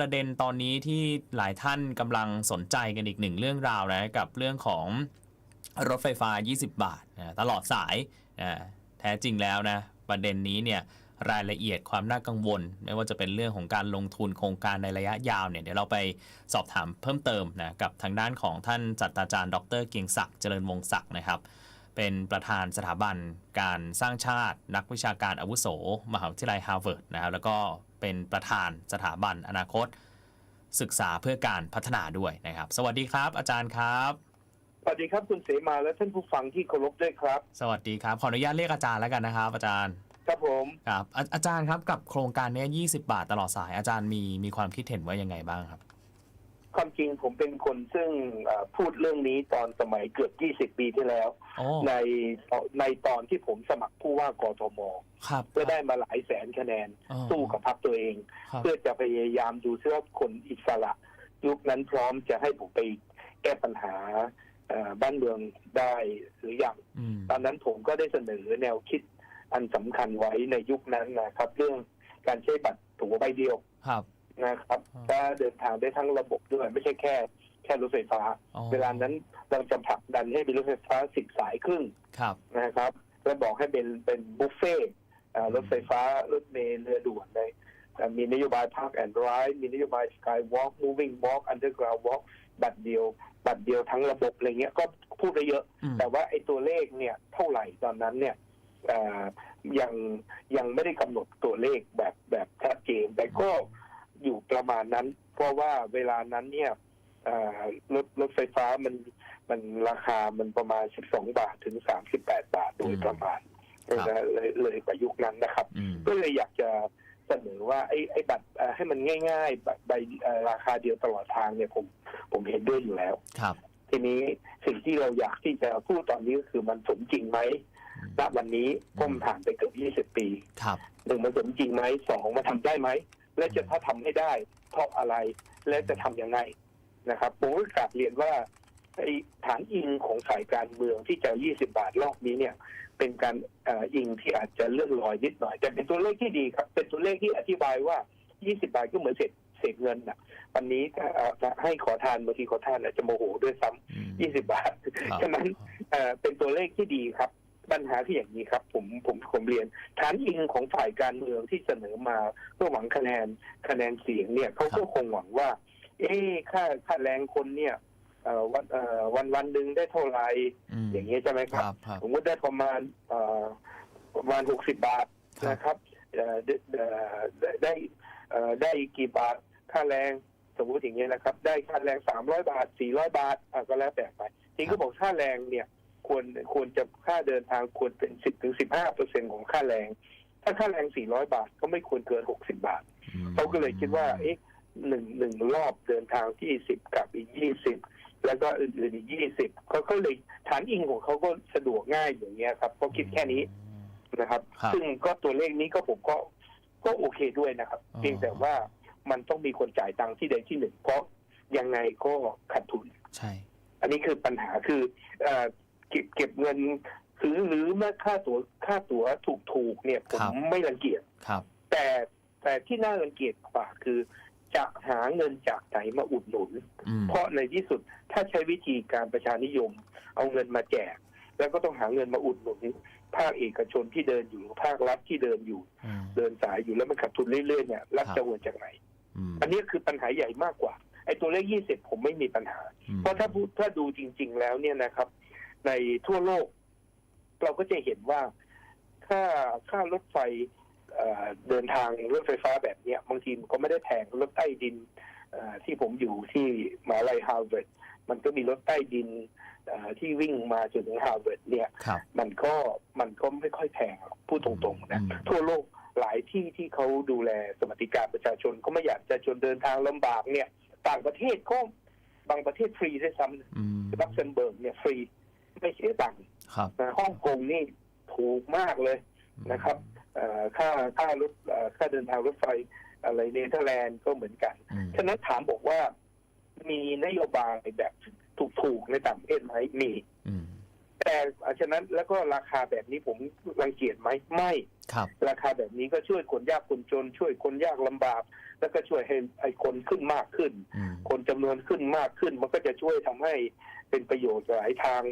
ประเด็นตอนนี้ที่หลายท่านกำลังสนใจกันอีกหนึ่งเรื่องราวนะกับเรื่องของรถไฟฟ้า 20 บาทนะตลอดสายนะแท้จริงแล้วนะประเด็นนี้เนี่ยรายละเอียดความน่ากังวล ไม่ว่าจะเป็นเรื่องของการลงทุนโครงการในระยะยาวเนี่ยเดี๋ยวเราไปสอบถามเพิ่มเติมนะกับทางด้านของท่านจัตตาจารย์ ดรเกียงศักดิ์เจริญวงศักดิ์นะครับ เป็นประธานสถาบันการสร้างชาติ นักวิชาการอาวุโส มหาวิทยาลัยฮาร์วาร์ดนะครับแล้วก็ เป็นประธานสถาบันอนาคต ศึกษาเพื่อการพัฒนาด้วยนะครับ สวัสดีครับอาจารย์ครับสวัสดีครับคุณเสมาและท่านผู้ฟังที่เคารพด้วยครับ สวัสดีครับขออนุญาตเรียกอาจารย์แล้วกันนะครับ อาจารย์ครับผมครับอาอาจารย์ครับกับโครงการเนี้ย20 บาทตลอดสายอาจารย์มีมีความคิดเห็นว่ายังไงบ้างครับ ความจริงผมเป็นคนซึ่งเอ่อพูดเรื่องนี้ตอนสมัยเกือบ 20 ปีที่แล้วโอ้ในในตอนที่ผมสมัครผู้ว่ากทมครับก็ได้มาหลายแสนคะแนนอ๋อสู้กับพรรคตัวเองครับเพื่อจะพยายามดูซิว่าคนอิสระ ยุคนั้นพร้อมจะให้ผมไปแก้ปัญหาเอ่อบ้านเมืองได้หรือยังอืมตอนนั้นผมก็ได้เสนอแนวคิดอันสำคัญไว้ในยุคนั้นนะครับ เรื่องการใช้บัตรตั๋วใบเดียวครับ นะครับอ่าถ้าเดินทางได้ทั้งระบบด้วยไม่ใช่แค่ แค่รถไฟฟ้าอ๋อเวลานั้นเราจะผลักดันให้มีรถไฟฟ้าสิบสายครึ่งครับนะครับ และบอกให้เป็นเป็นบุฟเฟ่ต์อ่ารถไฟฟ้ารถเมล์เรือด่วนเลยอ่ามีนโยบาย Park and Ride มีนโยบาย Skywalk Moving Walk Underground Walk บัตรเดียว บัตรเดียวทั้งระบบอะไรเงี้ยก็พูดไปเยอะอืมแต่ว่าไอ้ตัวเลขเนี่ยเท่าไหร่ตอนนั้นเนี่ยเอ่อยังยังไม่ได้กำหนดตัวเลขแบบแบบชัดเจนแต่ก็ อยู่ประมาณนั้น เพราะว่าเวลานั้นเนี่ยเอ่อรถรถไฟฟ้ามันมันราคามันประมาณ 12 บาทถึง 38 บาทโดยประมาณครับนะเลยเลยกว่ายุคนั้นนะครับอืมก็เลยอยากจะเสนอว่าไอ้ไอ้บัตรเอ่อให้มันง่ายๆบัตรใบเอ่อราคาเดียวตลอดทางเนี่ยผมผมเห็นด้วยอยู่แล้วครับ ทีนี้สิ่งที่เราอยากที่จะพูดตอนนี้ก็คือมันสมจริงไหมอืมณวันนี้ก็มันผ่านไปเกือบ20 ปี ครับหนึ่งมันสมจริงไหมสองมันทำได้ไหม และจะถ้าทำไม่ได้เพราะอะไร และจะทำยังไงนะครับผมก็กลับเรียนว่าไอ้ฐานอิงของสายการเมืองที่จะ 20 บาทรอบนี้เนี่ย เป็นการเอ่ออิงที่อาจจะเลื่อนลอยนิดหน่อย แต่เป็นตัวเลขที่ดีครับ เป็นตัวเลขที่อธิบายว่า 20 บาทก็เหมือนเศษเศษเงินนะวันนี้ถ้าเอ่อให้ขอทานบางทีขอทานอาจจะโมโหด้วยซ้ำอืม20 บาทครับฉะนั้นเอ่อเป็นตัวเลขที่ดีครับ ปัญหาที่อย่างนี้ครับ ผมผมผมเรียนฐานอิงของฝ่ายการเมืองที่เสนอมาเพื่อหวังคะแนนคะแนนเสียงเนี่ยเขาก็คงหวังว่า เอ๊ะค่าค่าแรงคนเนี่ยเอ่อวันเอ่อวันวันหนึ่งได้เท่าไหร่มอย่างนี้ยใช่ไหมคครับรับครับ ผมก็ได้ประมาณเอ่อประมาณหกสิบบาทครับนะครับเอ่อได้เอ่อได้ได้เอ่อได้กี่บาทค่าแรงสมมติอย่างเงี้ยนะครับ ได้ค่าแรงสามร้อยบาทสี่ร้อยบาทอะก็แล้วแต่ไปจริงก็บอกค่าแรงเนี่ย ควรควรจะค่าเดินทางควรเป็นสิบถึงสิบห้าเปอร์เซ็นของค่าแรง ถ้าค่าแรงสี่ร้อยบาทก็ไม่ควรเกินหกสิบาทอืมเขาก็เลยคิดว่าเอ๊ะหนึ่งหนึ่งรอบเดินทางที่สิบกับอีกยี่สิบแล้วก็อื่นๆอีกยี่สิบเขาก็เลยฐานอิงของเขาก็สะดวกง่ายอย่างเงี้ยครับเขาคิดแค่นี้นะครับครับซึ่งก็ตัวเลขนี้ก็ผมก็ก็โอเคด้วยนะครับอ๋อเพียงแต่ว่ามันต้องมีคนจ่ายตังค์ที่ใดที่หนึ่งเพราะยังไงก็ขาดทุน ใช่ อันนี้คือปัญหาคือเอ่อ เก็บเก็บเงินคือหรือเมื่อค่าตั๋วค่าตั๋วถูกถูกๆเนี่ยผมไม่รังเกียจ ครับ แต่แต่ที่น่ารังเกียจกว่าคือ จะหาเงินจากไหนมาอุดหนุน อืม เพราะในที่สุดถ้าใช้วิธีการประชานิยม เอาเงินมาแจก แล้วก็ต้องหาเงินมาอุดหนุนภาคเอกชนที่เดินอยู่ภาครัฐที่เดินอยู่ อืม เดินสายอยู่แล้วมันขาดทุนเรื่อยๆเนี่ยรัฐครับ จะโอนจากไหน อืมอันนี้คือปัญหาใหญ่มากกว่าไอ้ตัวเลขยี่สิบผมไม่มีปัญหา อืมเพราะถ้าพูดถ้าดูจริง ๆ แล้วเนี่ยนะครับ ในทั่วโลก เราก็จะเห็นว่าค่าค่ารถไฟเอ่อเดินทางรถไฟฟ้าแบบเนี้ยบางทีมันก็ไม่ได้แพงรถใต้ดินเอ่อที่ผมอยู่ที่มหาลัยฮาร์วาร์ดมันก็มีรถใต้ดินเอ่อที่วิ่งมาจนถึงฮาร์วาร์ดเนี่ยครับมันก็มันก็ไม่ค่อยแพงหรอกพูดตรงๆนะอืมทั่วโลกหลายที่ที่เขาดูแลสวัสดิการประชาชนก็ไม่อยากจะชนเดินทางลำบากเนี่ย ต่างประเทศก็บางประเทศฟรีด้วยซ้ำอืมลักเซมเบิร์กเนี่ยฟรี ไม่เสียตังค์ครับนะฮ่องกงนี่ถูกมากเลยนะครับเอ่อค่าค่ารถเอ่อค่าเดินทางรถไฟอะไรเนเธอร์แลนด์ก็เหมือนกันอืมฉะนั้นถามบอกว่ามีนโยบายแบบถูกๆในต่างประเทศไหมมีอืมแต่อะฉะนั้นแล้วก็ราคาแบบนี้ผมรังเกียจไหมไม่ ครับราคาแบบนี้ก็ช่วยคนยากคนจน ช่วยคนยากลำบาก แล้วก็ช่วยให้ไอ้คนขึ้นมากขึ้นอืมคนจำนวนขึ้นมากขึ้น มันก็จะช่วยทำให้เป็นประโยชน์หลายทาง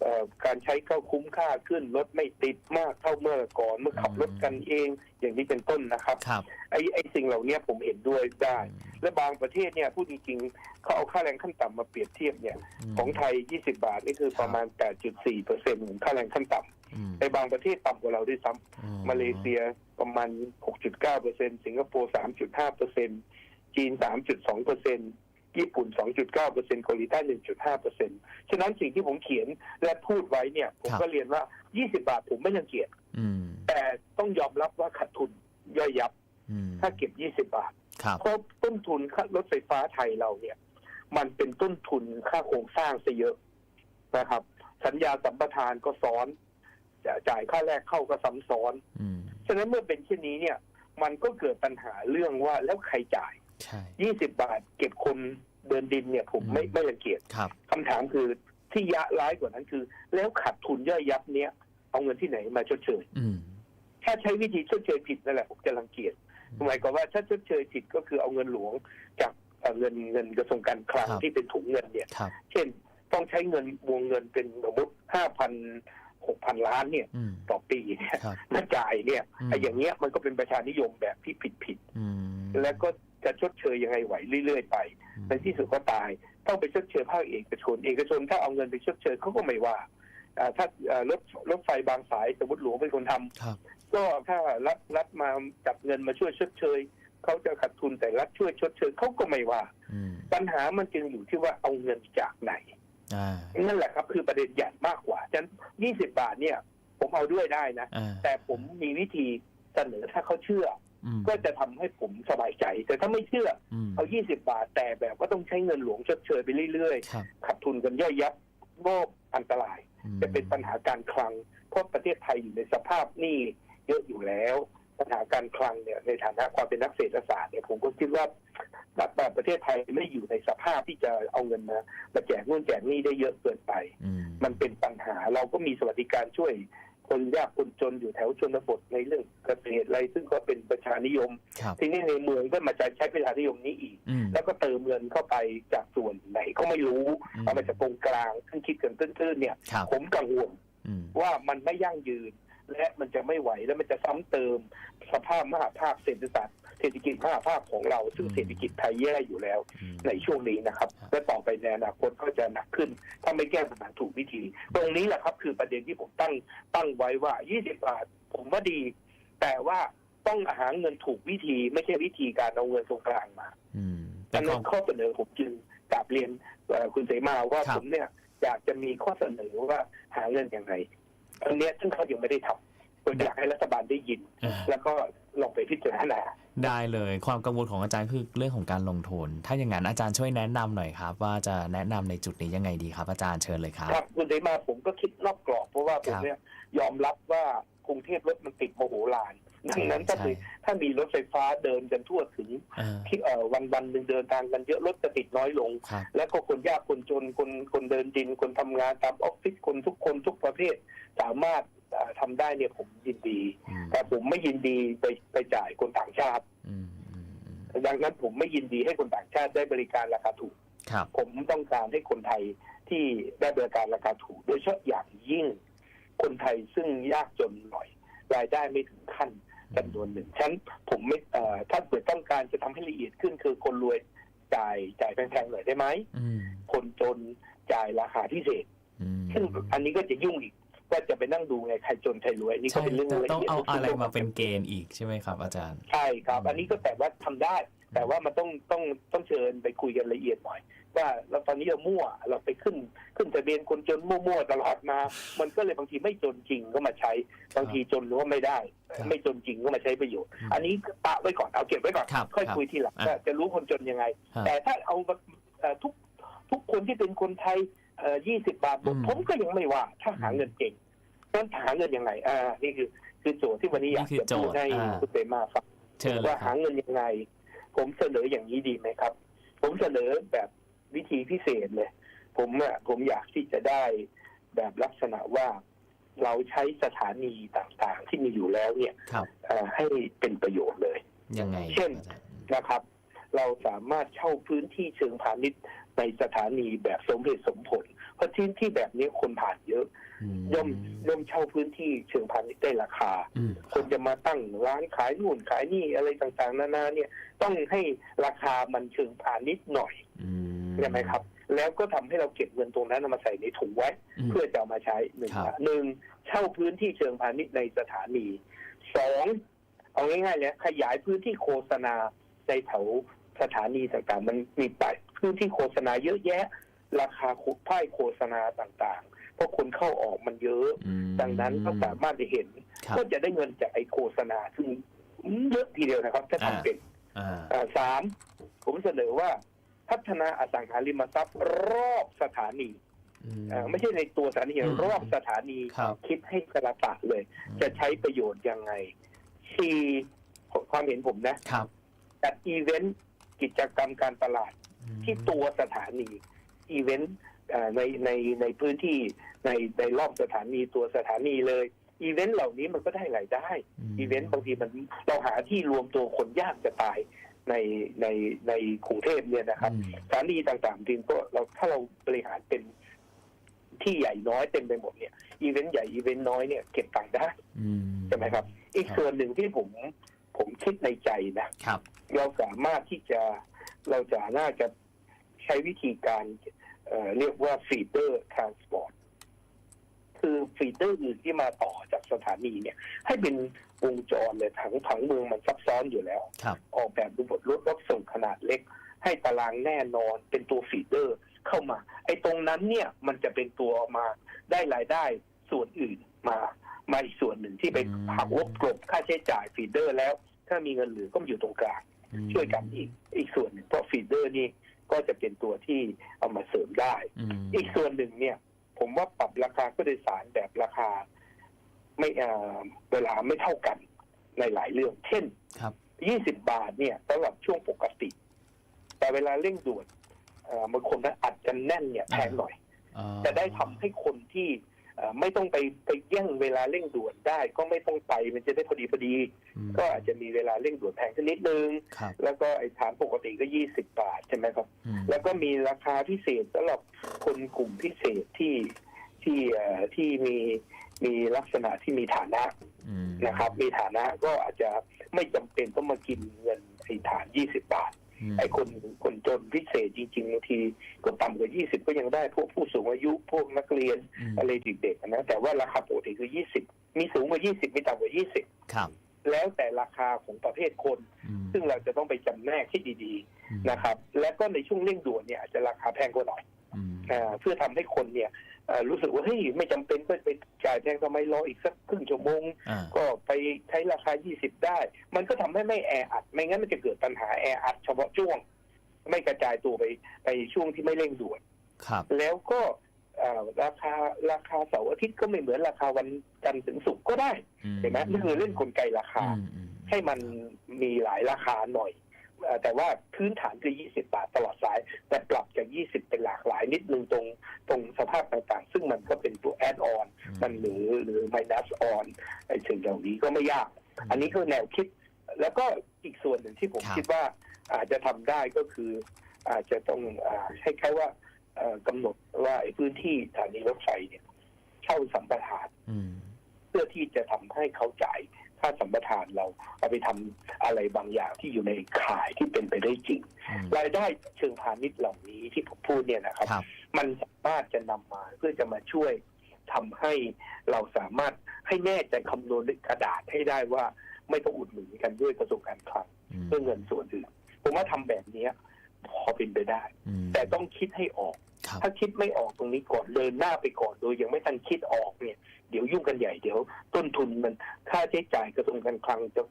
เอ่อการใช้ก็คุ้มค่าขึ้นรถไม่ติดมากเท่าเมื่อก่อนเมื่อขับรถกันเอง อย่างนี้เป็นต้นนะครับครับไอ้ไอ้สิ่งเหล่านี้ผมเห็นด้วยได้ และบางประเทศเนี่ยพูดจริงๆเขาเอาค่าแรงขั้นต่ำมาเปรียบเทียบเนี่ยมของไทย 20 บาทนี่คือประมาณ 8.4เปอร์เซ็นต์ของค่าแรงขั้นต่อืมำ ในบางประเทศต่ำกว่าเราด้วยซ้อืำมาเลเซียประมาณ 6.9เปอร์เซ็นต์สิงคโปร์ 3.5เปอร์เซ็นต์จีน 3.2เปอร์เซ็นต์ญี่ปุ่น 2.9เปอร์เซ็นต์เกาหลีใต้ 1.5เปอร์เซ็นต์ฉะนั้นสิ่งที่ผมเขียนและพูดไว้เนี่ย ผมก็เรียนว่า 20 บาทผมไม่รังเกียจอืมแต่ต้องยอมรับว่าขาดทุนย่อยยับอืมถ้าเก็บ 20 บาทครับเพราะต้นทุนค่ารถไฟฟ้าไทยเราเนี่ย มันเป็นต้นทุนค่าโครงสร้างซะเยอะนะครับ สัญญาสัมปทานก็ซ้อน จะจ่ายค่าแรกเข้าก็ซ้ำซ้อนอืมฉะนั้นเมื่อเป็นเช่นนี้เนี่ย มันก็เกิดปัญหาเรื่องว่าแล้วใครจ่ายใช่20บาทเก็บคนเดินดินเนี่ยผมไม่อืมไม่รังเกียจครับคำถามคือที่ยะร้ายกว่านั้นคือ แล้วขาดทุนย่อยยับเนี่ยเอาเงินที่ไหนมาชดเชยอืมถ้าใช้วิธีชดเชยผิดนั่นแหละผมจะรังเกียจหมายความว่าถ้าชดเชยผิดก็คือเอาเงินหลวงจากเอ่อเงินเงินกระทรวงการคลังครับที่เป็นถุงเงินเนี่ยครับเช่นต้องใช้เงินวงเงินเป็นสมมติห้าพัน หกพันล้านเนี่ยอืมต่อปีเนี่ยครับมาจ่ายเนี่ยอืมไอ้อย่างเงี้ยมันก็เป็นประชานิยมแบบที่ผิดผิดอืมๆแล้วก็จะชดเชยยังไงไหวเรื่อย ๆ ไปในที่สุดก็ตาย ต้องไปชดเชยภาคเอกชน เอกชนถ้าเอาเงินไปชดเชยเขาก็ไม่ว่าอ่าถ้าอ่ารถรถไฟบางสายสมมติหลวงเป็นคนทำครับก็ถ้ารัฐรัฐมาจับเงินมาช่วยชดเชยเขาจะขาดทุนแต่รัฐช่วยชดเชยเขาก็ไม่ว่าอืมปัญหามันจึงอยู่ที่ว่าเอาเงินจากไหนอ่า นั่นแหละครับคือประเด็นใหญ่มากกว่าฉะนั้น20บาทเนี่ย ผมเอาด้วยได้นะอ่าแต่ผมมีวิธีเสนอถ้าเขาเชื่ออืมก็จะทำให้ผมสบายใจ แต่ถ้าไม่เชื่ออืมเอา20บาทแต่แบบว่าต้องใช้เงินหลวงชดเชยไปเรื่อยครับๆขาดทุนกันย่อยยับก็อันตรายอืมจะเป็นปัญหาการคลัง เพราะประเทศไทยอยู่ในสภาพหนี้เยอะอยู่แล้ว ปัญหาการคลังเนี่ยในฐานะความเป็นนักเศรษฐศาสตร์เนี่ยผมก็คิดว่าแบบประเทศไทยไม่อยู่ในสภาพที่จะเอาเงินมามาแจกนู่นแจกนี่ได้เยอะเกินไปอืมมันเป็นปัญหาเราก็มีสวัสดิการช่วยคนยากคนจนอยู่แถวชนบทในเรื่องเกษตรอะไรซึ่งก็เป็นประชานิยมครับทีนี้ในเมืองก็มาจะใช้ประชานิยมนี้อีกอืมแล้วก็เติมเงินเข้าไปจากส่วนไหนก็ไม่รู้อืมเอามาจากตรงกลางซึ่งคิดกันตื้นๆเนี่ยครับผมกังวลอืมว่ามันไม่ยั่งยืน และมันจะไม่ไหวและมันจะซ้ำเติมสภาพมหาภาคเศรษฐศาสตร์เศรษฐกิจมหาภาคของเรา ซึ่งเศรษฐกิจไทยแย่อยู่แล้วอืมในช่วงนี้นะครับ และต่อไปในอนาคตก็จะหนักขึ้น ถ้าไม่แก้ปัญหาถูกวิธี ตรงนี้แหละครับ คือประเด็นที่ผมตั้งตั้งไว้ว่า 20 บาท ผมว่าดี แต่ว่าต้องหาเงินถูกวิธี ไม่ใช่วิธีการเอาเงินตรงกลางมาอืมเป็ดันงควานั้มนข้อเสนอผมจึงกราบเรียนเอ่อคุณเสมาว่าครับผมเนี่ยอยากจะมีข้อเสนอว่าหาเงินยังไงอันเนี้ยซึ่งเขายังไม่ได้ทำผมอยากให้รัฐบาลได้ยินเออแล้วก็ลองไปพิจารณา ได้เลยความกังวลของอาจารย์คือเรื่องของการลงทุน ถ้าอย่างนั้นอาจารย์ช่วยแนะนำหน่อยครับ ว่าจะแนะนำในจุดนี้ยังไงดีครับอาจารย์เชิญเลยครับ ครับคุณเสมาผมก็คิดนอกกรอบเพราะว่าผมครับ เนี่ยยอมรับว่ากรุงเทพรถมันติดโมโหลาน ดังนั้นถ้าใช่มีถ้ามีรถไฟฟ้าเดินกันทั่วถึงเออที่เอ่อวันวันหนึ่งเดินทางกันเยอะรถจะติดน้อยลง ครับ แล้วก็คนยากคนจนคนคนเดินดินคนทำงานตามออฟฟิศคนทุกคนทุกประเภท สามารถเอ่อทำได้เนี่ยผมยินดี อืมแต่ผมไม่ยินดีไปไปจ่ายคนต่างชาติ อืมอืมอืมดังนั้นผมไม่ยินดีให้คนต่างชาติได้บริการราคาถูก ครับ ผมต้องการให้คนไทยที่ได้บริการราคาถูก โดยเฉพาะอย่างยิ่งคนไทยซึ่งยากจนหน่อย รายได้ไม่ถึงขั้น จำนวนหนึ่งฉะนันผมไม่เอ่อถ้าเกิดต้องการจะทำให้ละเอียดขึ้น คือคนรวยจ่ายจ่ายแพงๆหน่อยได้ไหมอืมคนจนจ่ายราคาพิเศษอืมซึ่งอันนี้ก็จะยุ่งอีกว่าจะไปนั่งดูไงใครจนใครรวยอันนี่ก็ใช่เป็นเรื่องละต้องเอียดเอาอะไรซึ่งมาเป็นเกณฑ์อีกใช่ไหมครับ อาจารย์ใช่ครับอืมอันนี้ก็แต่ว่าทำได้ แต่ว่ามันต้องต้องต้องเชิญไปคุยกันละเอียดหน่อย ว่าเราตอนนี้เรามั่วเราไปขึ้นขึ้นทะเบียนคนจนมั่วๆตลอดมา มันก็เลยบางทีไม่จนจริงก็มาใช้ บางทีจนหรือว่าไม่ได้ครับไม่จนจริงก็มาใช้ประโยชน์อืมอันนี้ปะไว้ก่อนเอาเก็บไว้ก่อนครับค่อยครับคุยทีหลังอะว่าจะรู้คนจนยังไงฮะแต่ถ้าเอาเอ่อทุกทุกคนที่เป็นคนไทยเอ่อ20บาทหมดอืมผมก็ยังไม่ว่าถ้าหาเงินเก่งนั้นหาเงินยังไงอ่านี่คือคือโจทย์ที่วันนี้อยากนี่คือจะพูดโจทย์ให้อ่าคุณเสมาฟังเชิญเลยว่าคหารับเงินยังไง ผมเสนออย่างนี้ดีไหมครับ ผมเสนอแบบวิธีพิเศษเลย ผมอะผมอยากที่จะได้แบบลักษณะว่าเราใช้สถานีต่างๆ ที่มีอยู่แล้วเนี่ยครับเอ่อให้เป็นประโยชน์เลยยังไงเช่นอาจารย์นะครับ เราสามารถเช่าพื้นที่เชิงพาณิชย์ในสถานีแบบสมเหตุสมผล เพราะที่ที่แบบนี้คนผ่านเยอะ ย่อมย่อมเช่าพื้นที่เชิงพาณิชย์ได้ราคาอืมคนจะมาตั้งร้านขายนู่นขายนี่อะไรต่างๆ นานาเนี่ยต้องให้ราคามันเชิงพาณิชย์หน่อยอืมใช่ไหมครับ แล้วก็ทำให้เราเก็บเงินตรงนั้นเอามาใส่ในถุงไว้มเพื่อจะเอามาใช้หนึ่งครับละหนึ่งเช่าพื้นที่เชิงพาณิชย์ในสถานีสองเอาง่ายๆเลยขยายพื้นที่โฆษณาในแถว สถานีต่างๆ มันมีไปพื้นที่โฆษณาเยอะแยะ ราคาป้ายโฆษณาต่างๆ เพราะคนเข้าออกมันเยอะอืมดังนั้นก็สามารถจะเห็นครับก็จะได้เงินจากไอโฆษณาซึ่งเยอะทีเดียวนะครับ ถ้าอ่าทำเป็นอ่าอ่าสามผมเสนอว่าพัฒนาอสังหาริมทรัพย์รอบสถานีอืมอ่าไม่ใช่ในตัวสถานีอืมรอบสถานีครับคิดให้กระตะเลย จะใช้ประโยชน์ยังไงสี่ความเห็นผมนะครับจัดอีเวนต์ กิจกรรมการตลาดอืมที่ตัวสถานีอีเวนต์อ่าในในในพื้นที่ในในรอบสถานีตัวสถานีเลยอีเวนต์เหล่านี้มันก็ได้รายได้มอีเวนต์บางทีมันเราหาที่รวมตัวคนยากจะตายในในในกรุงเทพเนี่ยนะครับอืมสถานีต่างๆจริงก็เราถ้าเราบริหารเป็นที่ใหญ่น้อยเต็มไปหมดเนี่ยอีเวนต์ใหญ่อีเวนต์น้อยเนี่ยเก็บตังค์ได้อืมใช่ไหมครับ อีกครับส่วนหนึ่งที่ผม ผมคิดในใจนะครับ เราสามารถที่จะเราจะน่าจะใช้วิธีการเอ่อเรียกว่าฟีเดอร์ทรานสปอร์ตคือฟีเดอร์อื่นที่มาต่อจากสถานีเนี่ย ให้เป็นวงจรเลยผังผังเมืองมันซับซ้อนอยู่แล้วครับออกแบบดูบทรถรับส่งขนาดเล็ก ให้ตารางแน่นอนเป็นตัวฟีเดอร์เข้ามา ไอ้ตรงนั้นเนี่ยมันจะเป็นตัวมาได้รายได้ส่วนอื่นมา มาอีกส่วนหนึ่งที่ไปอืมหักลบกลบค่าใช้จ่ายฟีเดอร์แล้ว ถ้ามีเงินเหลือก็มาอยู่ตรงกลางอืมช่วยกันอีกอีกส่วนหนึ่งเพราะฟีเดอร์นี่ก็จะเป็นตัวที่เอามาเสริมได้อืมอีกส่วนหนึ่งเนี่ย ผมว่าปรับราคาผู้โดยสารแบบราคา ไม่เอ่อเวลาไม่เท่ากันในหลายเรื่อง เช่นครับยี่สิบบาทเนี่ยสำหรับช่วงปกติ แต่เวลาเร่งด่วนเอ่อบางคนนะอัดกันแน่นเนี่ยแพงหน่อยอ่าจะได้ทำให้คนที่เอ่อ ไม่ต้องไปไปแย่งเวลาเร่งด่วนได้ ก็ไม่ต้องไปมันจะได้พอดีพอดีอืมก็อาจจะมีเวลาเร่งด่วนแพงขึ้นนิดนึงครับแล้วก็ไอ้ฐานปกติก็ยี่สิบบาทใช่ไหมครับอืมแล้วก็มีราคาพิเศษสำหรับคนกลุ่มพิเศษที่ที่เอ่อที่มีมีลักษณะที่มีฐานะอืมนะครับ มีฐานะก็อาจจะไม่จำเป็นต้องมากินเงินไอ้ฐาน20บาทอืม ไอ้คนคนจนพิเศษจริงๆบางทีก็ต่ำกว่า 20 ก็ยังได้พวกผู้สูงอายุพวกนักเรียนอืมอะไรเด็กๆนะแต่ว่าราคาปกติคือ 20 มีสูงกว่า 20 มีต่ำกว่าครับ20แล้วแต่ราคาของประเภทคนอืมซึ่งเราจะต้องไปจำแนกที่ดีอืมๆนะครับ และก็ในช่วงเร่งด่วนเนี่ยอาจจะราคาแพงกว่าหน่อยอืมอ่าเพื่อทำให้คนเนี่ยเอ่อ รู้สึกว่าเฮ้ยไม่จำเป็นก็ไปจ่ายแพงทำไมรออีกสักครึ่งชั่วโมงอ่าก็ไปใช้ราคา 20 ได้ มันก็ทำให้ไม่แออัด ไม่งั้นมันจะเกิดปัญหาแออัดเฉพาะช่วง ไม่กระจายตัวไปไปช่วงที่ไม่เร่งด่วนครับ แล้วก็เอ่อราคาราคาเสาร์อาทิตย์ก็ไม่เหมือนราคาวันจันทร์ถึงศุกร์ก็ได้อืเห็นไหมนี่คือเล่นกลไกราคาอืมอืมให้มันมีหลายราคาหน่อยเอ่อ แต่ว่าพื้นฐานคือ 20 บาทตลอดสาย แต่ปรับจาก 20 เป็นหลากหลายนิดนึงตรงตรงสภาพต่างๆ ซึ่งมันก็เป็นตัวแอดออน มันหรือหรือ minus on ไอ้สิ่งเหล่านี้ก็ไม่ยาก อันนี้คือแนวคิด แล้วก็อีกส่วนหนึ่งที่ผมครับคิดว่าอาจจะทำได้ก็คืออาจจะต้องอาให้แค่ว่าเอ่อกำหนดว่าไอ้พื้นที่สถานีรถไฟเนี่ยเช่าสัมปทานอืมเพื่อที่จะทำให้เขาจ่าย ค่าสัมปทานเราเอาไปทำอะไรบางอย่างที่อยู่ในข่ายที่เป็นไปได้จริงอืมรายได้เชิงพาณิชย์เหล่านี้ที่ผมพูดเนี่ยนะครับครับมันสามารถจะนำมาเพื่อจะมาช่วยทำให้เราสามารถให้แน่ใจคำนวณด้วยกระดาษให้ได้ว่าไม่ต้องอุดหนุนกันด้วยกระทรวงการคลังอืมเพื่อเงินส่วนอื่นผมว่าทำแบบเนี้ยพอเป็นไปได้อืมแต่ต้องคิดให้ออกครับ ถ้าคิดไม่ออกตรงนี้ก่อนเดินหน้าไปก่อนโดยยังไม่ทันคิดออกเนี่ยเดี๋ยวยุ่งกันใหญ่เดี๋ยว ต้นทุนมันค่าใช้จ่ายกระทรวงการคลังจะ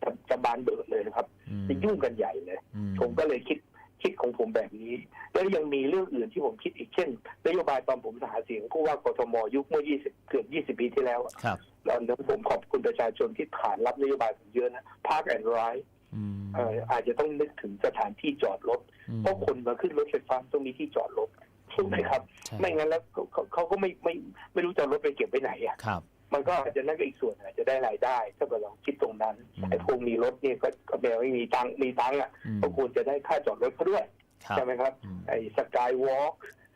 จะจะบานเบิดเลยนะครับอืมจะยุ่งกันใหญ่เลยอืมผมก็เลยคิดคิดของผมแบบนี้ แล้วยังมีเรื่องอื่นที่ผมคิดอีกเช่นนโยบายตอนผมหาเสียงผู้ว่ากทมยุคเมื่อ 20 เกือบ 20 ปีที่แล้วอะครับตอนนั้นผมขอบคุณประชาชนที่ขานรับนโยบายผมเยอะนะ Park and Ride อืมเอ่ออาจจะต้องนึกถึงสถานที่จอดรถอืมเพราะคนมาขึ้นรถไฟฟ้าต้องมีที่จอดรถ ถูกไหมครับ ใช่ ไม่งั้นแล้วเขาเขาเขาก็ไม่ไม่ไม่รู้จะเอารถไปเก็บไปไหนอะ ครับ มันก็อาจจะนั่นก็อีกส่วนอาจจะได้รายได้ ถ้าเกิดเราคิดตรงนั้นอืม ไอ้พวกมีรถเนี่ยก็ก็แม้ไม่มีตังค์มีตังค์อะอืมก็ควรจะได้ค่าจอดรถเขาด้วยครับ ใช่ไหมครับ อืม ไอ้สกายวอล์ก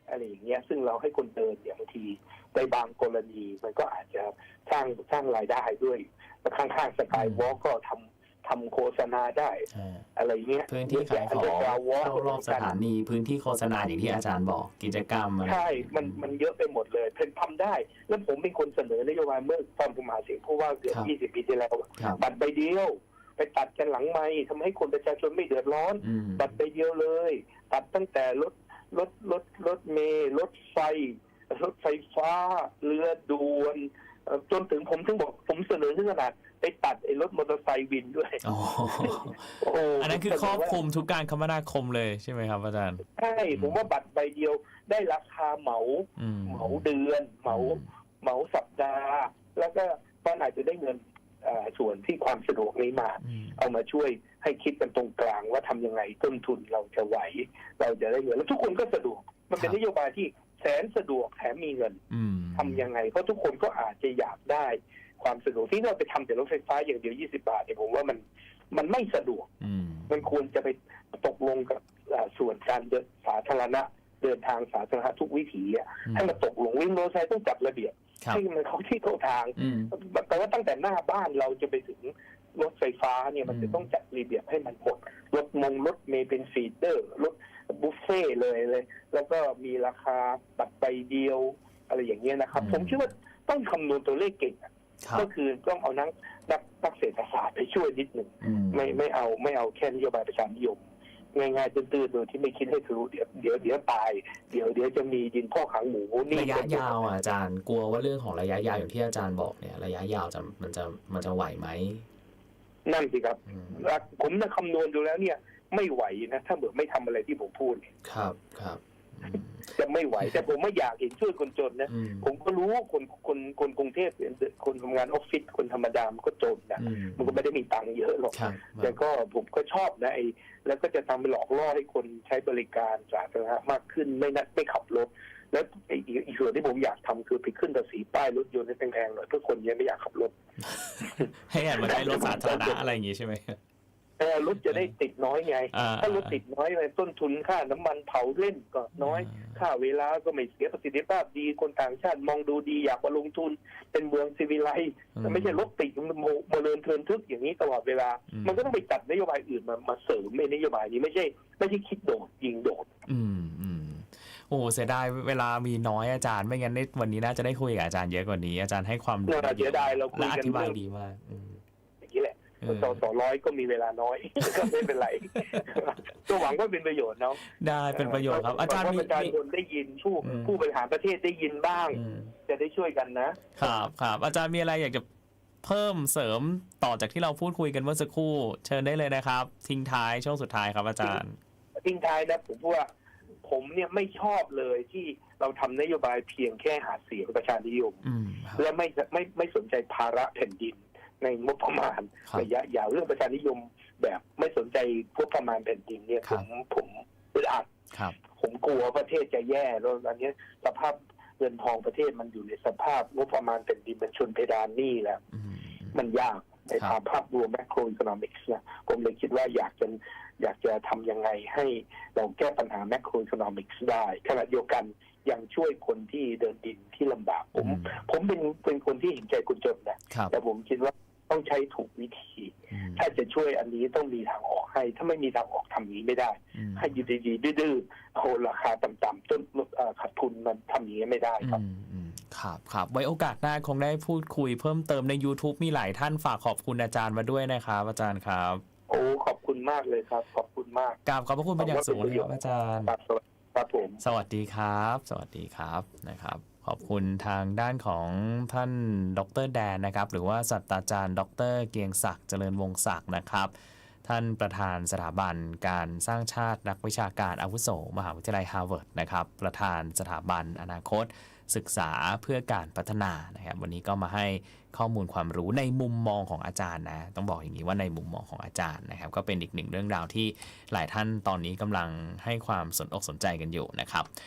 อะไรอย่างเงี้ยซึ่งเราให้คนเดินเนี่ยบางทีในบางกรณีมันก็อาจจะสร้างสร้างรายได้ด้วยแล้วข้างๆสกายวอล์กก็ทำ ทำโฆษณาได้อ่าอะไรเงี้ยพื้นที่ขายของกาวอล์กรอบๆสถานีพื้นที่โฆษณาอย่างที่อาจารย์บอกกิจกรรมอะไรใช่ มันมันเยอะไปหมดเลยเพนทำได้ แล้วผมเป็นคนเสนอนโยบายเมื่อตอนผมหาเสียงผู้ว่าเกือบ20 ปีที่แล้วครับบัตรใบเดียวไปตัดกันหลังไม่ทำให้คนประชาชนไม่เดือดร้อนอืมบัตรใบเดียวเลย ตัดตั้งแต่รถรถรถรถเมล์รถไฟรถไฟฟ้า เรือด่วนเอ่อ จนถึงผมถึงบอกผมเสนอถึงขนาดไปตัดไอ้รถมอเตอร์ไซค์วินด้วยอ๋อโอ้โหอันนั้นคือครอบคลุมทุกการคมนาคมเลยใช่ไหมครับอาจารย์ ใช่ ผมว่าบัตรใบเดียวได้ราคาเหมาอืมเหมาเดือน เหมา เหมาสัปดาห์ แล้วก็มันอาจจะได้เงินเอ่อส่วนที่ความสะดวกนี้มาอืมเอามาช่วยให้คิดกันตรงกลางว่าทำยังไงต้นทุนเราจะไหว เราจะได้เงินแล้วทุกคนก็สะดวก มันเป็นนโยบายที่ แสนสะดวกแถมมีเงินอืมทำยังไง เพราะทุกคนก็อาจจะอยากได้ความสะดวกที่เราไปทำแต่รถไฟฟ้าอย่างเดียว 20 บาทเนี่ยผมว่ามันมันไม่สะดวกอืมมันควรจะไปตกลงกับอ่าส่วนการเดินสาธารณะ เดินทางสาธารณะทุกวิถีอะอืมให้มันตกลงวินโมอเตอร์ไซค์ต้องจัดระเบียบครับให้มันเข้าที่เข้าทางอืมแต่ว่าตั้งแต่หน้าบ้านเราจะไปถึงรถไฟฟ้าเนี่ยมันอืมจะต้องจัดระเบียบให้มันหมดรถมงรถเมล์เป็นฟีเดอร์รถ บุฟเฟ่ต์เลยเลย แล้วก็มีราคาบัตรใบเดียว อะไรอย่างเงี้ยนะครับผมคิดว่าต้องคำนวณตัวเลขเก่งอะครับก็คือต้องเอานักนักนักเศรษฐศาสตร์ไปช่วยนิดหนึ่ง อืม ไม่ไม่เอาไม่เอาแค่นโยบายประชานิยมง่ายๆตื้นๆโดยที่ไม่คิดให้ทะลุเดี๋ยวเดี๋ยวเดี๋ยวตาย เดี๋ยวเดี๋ยวจะมีดินพ่อกขังหมูนี่ระยะยาวอะอาจารย์กลัวว่าเรื่องของระยะยาวอย่างที่อาจารย์บอกเนี่ย ระยะยาวจะมันจะมันจะไหวไหมนั่นสิครับ อืม ผมนะคำนวณดูแล้วเนี่ย ไม่ไหวนะถ้าเบื่อไม่ทำอะไรที่ผมพูดเนี่ยครับครับอืมจะไม่ไหว แต่ผมไม่อยากเห็นช่วยคนจนนะอืมผมก็รู้คนคนคนกรุงเทพคนทำงานออฟฟิศคนธรรมดามันก็จนนะอืมมันก็ไม่ได้มีตังค์เยอะหรอกครับแต่ก็ผมก็ชอบนะไอ้แล้วก็จะทำไปหลอกล่อให้คนใช้บริการสาธารณะมากขึ้นไม่นัดไม่ขับรถ แล้วไอ้อีกอีกส่วนที่ผมอยากทำคือไปขึ้นภาษีป้ายรถยนต์ให้แพงๆหน่อยเพื่อคนยังไม่อยากขับรถให้หันมาใช้รถสาธารณะอะไรอย่างงี้ใช่ไหมเออ รถจะได้ติดน้อยไงอ่าถ้ารถติดน้อยไปต้นทุนค่าน้ำมันเผาเล่นก็น้อย ค่าเวลาก็ไม่เสียประสิทธิภาพดีคนต่างชาติมองดูดีอยากมาลงทุน เป็นเมืองซีวิไลซ์อืแต่ไม่ใช่รถติดมันโมโมเดินเทินทึกอย่างนี้ตลอดเวลาอืมมันก็ต้องไปจัดนโยบายอื่นมามาเสริมในนโยบายนี้ไม่ใช่ ไม่ใช่คิดโดดยิงโดด อืมอืมโอ้เสียดายเวลามีน้อยอาจารย์ไม่งั้นได้วันนี้น่าจะได้คุยกับอาจารย์เยอะกว่านี้อาจารย์ให้ความรู้น่าเสียดายเราคุยและอกันธิบายเรื่องดีมาก สอสอร้อยก็มีเวลาน้อย ก็ไม่เป็นไรก็หวังว่าเป็นประโยชน์เนาะได้เป็นประโยชน์ครับ อาจารย์หวังมีว่าประชามีชนได้ยินผู้อืมผู้บริหารประเทศได้ยินบ้างอืมจะได้ช่วยกันนะครับครับอาจารย์มีอะไรอยากจะเพิ่มเสริมต่อจากที่เราพูดคุยกันเมื่อสักครู่ เชิญได้เลยนะครับ ทิ้งท้ายช่วงสุดท้ายครับ อาจารย์ทิ้งท้ายนะผมว่าผมเนี่ยไม่ชอบเลยที่เราทำนโยบายเพียงแค่หาเสียงประชานิยมอืมครับและไม่ไม่ไม่สนใจภาระแผ่นดิน ในงบประมาณครับระยะยาวเรื่องประชานิยมแบบไม่สนใจพวกประมาณแผ่นดินเนี่ยคผรับ มผมอึดอัด ครับ ผมกลัวประเทศจะแย่แล้วตอนนี้สภาพเงินทองประเทศมันอยู่ในสภาพงบประมาณแผ่นดินมันชนเพดานหนี้แล้ว อืม มันยากในครัทาบ งภาพรวม macro economics นะผมเลยคิดว่าอยากจะอยากจะทำยังไงให้เราแก้ปัญหา macro economics ได้ขณะเดียวกันยังช่วยคนที่เดินดินที่ลำบากผม อืม ผมเป็นเป็นคนที่เห็นใจคนจนนะ ครับ แต่ผมคิดว่า ต้องใช้ถูกวิธีอืมถ้าจะช่วยอันนี้ต้องมีทางออกให้ ถ้าไม่มีทางออกทำอย่างนี้ไม่ได้อืมให้อยู่ดีๆดื้อๆเอาราคาต่ำๆต้นเอ่อขาดทุนมันทำอย่างนี้ไม่ได้ครับอืมอืมครับครับไว้โอกาสหน้าคงได้พูดคุยเพิ่มเติมใน YouTube มีหลายท่านฝากขอบคุณอาจารย์มาด้วยนะครับ อาจารย์ครับ โอ้ขอบคุณมากเลยครับ ขอบคุณมากกราบขอบพระคุณเป็นอย่างสูงเลยครับอาจารย์ครับสวัสดีครับผมสวัสดีครับ สวัสดีครับนะครับ ขอบคุณทางด้านของท่านดรแดนนะครับ หรือว่าศาสตราจารย์ ดร เกียงศักดิ์เจริญวงศักดิ์นะครับ ท่านประธานสถาบันการสร้างชาตินักวิชาการอาวุโส มหาวิทยาลัยฮาร์วาร์ดนะครับ ประธานสถาบันอนาคต ศึกษาเพื่อการพัฒนานะครับ วันนี้ก็มาให้ข้อมูลความรู้ในมุมมองของอาจารย์นะ ต้องบอกอย่างนี้ว่าในมุมมองของอาจารย์นะครับ ก็เป็นอีกหนึ่งเรื่องราวที่หลายท่านตอนนี้กำลังให้ความสนอกสนใจกันอยู่นะครับ